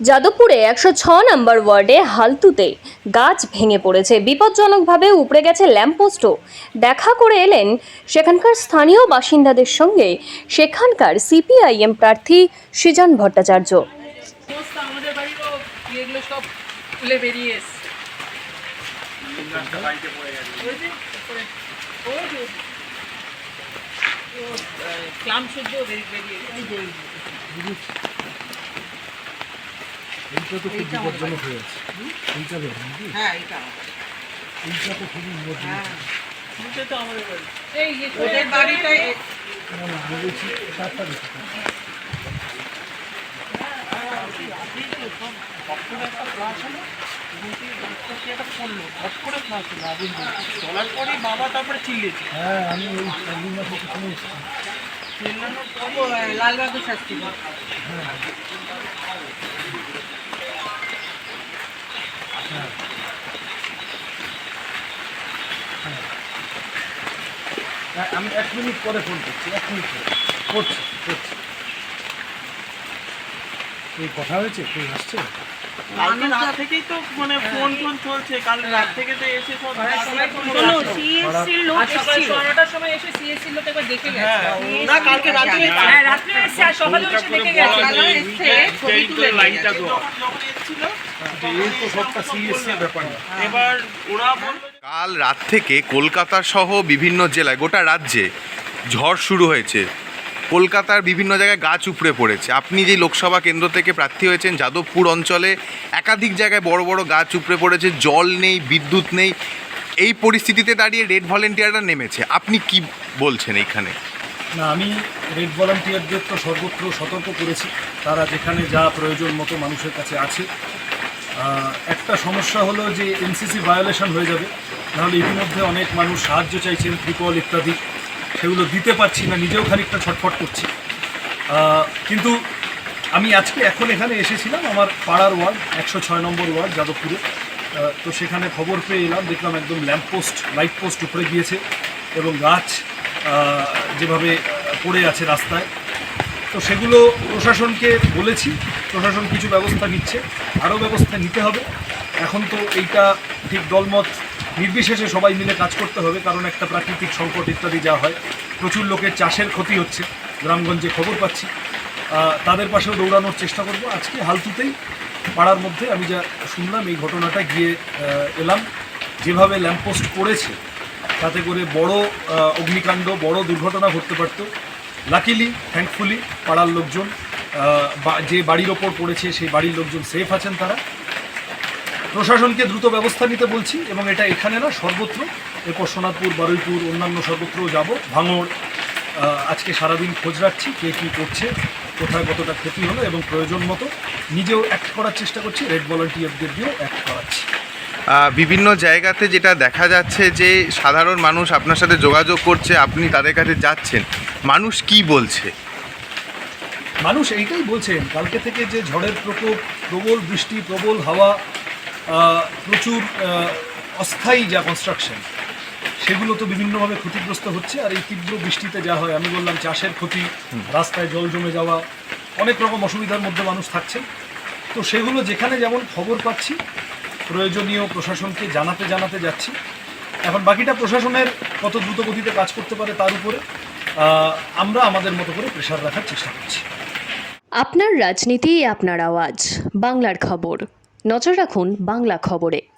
যাদবপুরে একশো ছ নম্বর ওয়ার্ডে হালতুতে গাছ ভেঙে পড়েছে। বিপজ্জনকভাবে উপড়ে গেছে ল্যাম্পপোস্টও। দেখা করে এলেন সেখানকার স্থানীয় বাসিন্দাদের সঙ্গে সেখানকার সিপিআইএম প্রার্থী সৃজন ভট্টাচার্য। এইটা তো খুব বিপজ্জনক হয়ে আছে। এইটা হ্যাঁ এটা এইটা তো খুবই বিপজ্জনক। এটা তো আমাদের বাড়ি। এই ওদের বাড়িটা না না আমি বলছি সারটা দেখি চলার পরেই বাবা তারপরে চিল্লিয়েছে হ্যাঁ আমি ওই মাসে পিছনে এসেছি হ্যাঁ, আমি এক মিনিট পরে ফোন করছি, এক মিনিট পরে। করছি করছি। এই কথা হয়েছে, কেউ আসছে? কালকে রাত থেকেই তো মানে ফোন টোন চলছে কাল রাত থেকে তো এসে সব শোনো, লোক আজ সকাল সময় এসে CSC লোক একবার দেখে গেছে। হ্যাঁ, না কালকে রাতে হ্যাঁ, রাত্রে এসছে, আর সকালেও এসে দেখে গেছে। লাইনটা যখন এসেছিল এই তো সবটা সিরিয়াসের ব্যাপার না। এবার ওরা বলল যে কাল রাত থেকে কলকাতা সহ বিভিন্ন জেলায় গোটা রাজ্যে ঝড় শুরু হয়েছে। কলকাতার বিভিন্ন জায়গায় গাছ উপড়ে পড়েছে। আপনি যে লোকসভা কেন্দ্র থেকে প্রার্থী হয়েছেন, যাদবপুর অঞ্চলে একাধিক জায়গায় বড় বড় গাছ উপড়ে পড়েছে, জল নেই, বিদ্যুৎ নেই। এই পরিস্থিতিতে দাঁড়িয়ে রেড ভলেন্টিয়াররা নেমেছে। আপনি কি বলছেন এইখানে? না, আমি রেড ভলান্টিয়ারদের তো সর্বত্র সতর্ক করেছি। তারা যেখানে যা প্রয়োজন মতো মানুষের কাছে আছে। একটা সমস্যা হলো যে এনসিসি ভায়োলেশন হয়ে যাবে। নাহলে ইতিমধ্যে অনেক মানুষ সাহায্য চাইছেন, ত্রিপল ইত্যাদি। সেগুলো দিতে পারছি না, নিজেও খানিকটা ছটফট করছি। কিন্তু আমি আজকে এখন এখানে এসেছিলাম, আমার পাড়ার ওয়ার্ড, একশো ছয় নম্বর ওয়ার্ড, যাদবপুরে। তো সেখানে খবর পেয়ে এলাম, দেখলাম একদম ল্যাম্প পোস্ট, লাইট পোস্ট উপরে গিয়েছে এবং গাছ যেভাবে পড়ে আছে রাস্তায়। তো সেগুলো প্রশাসনকে বলেছি, প্রশাসন কিছু ব্যবস্থা নিচ্ছে, আরও ব্যবস্থা নিতে হবে। এখন তো এইটা ঠিক দলমত নির্বিশেষে সবাই মিলে কাজ করতে হবে, কারণ একটা প্রাকৃতিক সংকট ইত্যাদি যা হয়, প্রচুর লোকের চাষের ক্ষতি হচ্ছে, গ্রামগঞ্জে খবর পাচ্ছি। তাদের পাশেও দৌড়ানোর চেষ্টা করব। আজকে হালতুতেই পাড়ার মধ্যে আমি যা শুনলাম, এই ঘটনাটা গিয়ে এলাম। যেভাবে ল্যাম্পপোস্ট পড়েছে তাতে করে বড় অগ্নিকাণ্ড, বড় দুর্ঘটনা ঘটতে পারত। লাকিলি থ্যাঙ্কফুলি পাড়ার লোকজন যে বাড়ির ওপর পড়েছে, সেই বাড়ির লোকজন সেফ আছেন তারা। প্রশাসনকে দ্রুত ব্যবস্থা নিতে বলছি এবং এটা এখানে না সর্বত্র এরপর সোনারপুর বারুইপুর অন্যান্য সর্বত্র যাব। ভাঙড় আজকে সারাদিন খোঁজ রাখছি কে কী করছে কোথায় কতটা ক্ষতি হলো এবং প্রয়োজন মতো নিজেও অ্যাক্ট করার চেষ্টা করছি রেড ভলান্টিয়ারদের দিয়েও অ্যাক্ট করাচ্ছি। বিভিন্ন জায়গাতে যেটা দেখা যাচ্ছে যে সাধারণ মানুষ আপনার সাথে যোগাযোগ করছে আপনি তাদের কাছে যাচ্ছেন। মানুষ কি বলছে? মানুষ এইটাই বলছেন কালকে থেকে যে ঝড়ের প্রকোপ প্রবল বৃষ্টি প্রবল হাওয়া প্রচুর অস্থায়ী যা কনস্ট্রাকশন সেগুলো তো বিভিন্নভাবে ক্ষতিগ্রস্ত হচ্ছে আর এই তীব্র বৃষ্টিতে যা হয় আমি বললাম চাষের ক্ষতি রাস্তায় জল জমে যাওয়া অনেক রকম অসুবিধার মধ্যে মানুষ থাকছেন তো সেগুলো যেখানে যেমন খবর পাচ্ছি প্রয়োজনীয় প্রশাসনকে জানাতে জানাতে যাচ্ছি। এখন বাকিটা প্রশাসনের কত দ্রুত গতিতে কাজ করতে পারে তার উপরে আমরা আমাদের মতো করে প্রেশার রাখার চেষ্টা করছি। আপনার রাজনীতি আপনার আওয়াজ বাংলার খবর। নজর রাখুন বাংলা খবরে।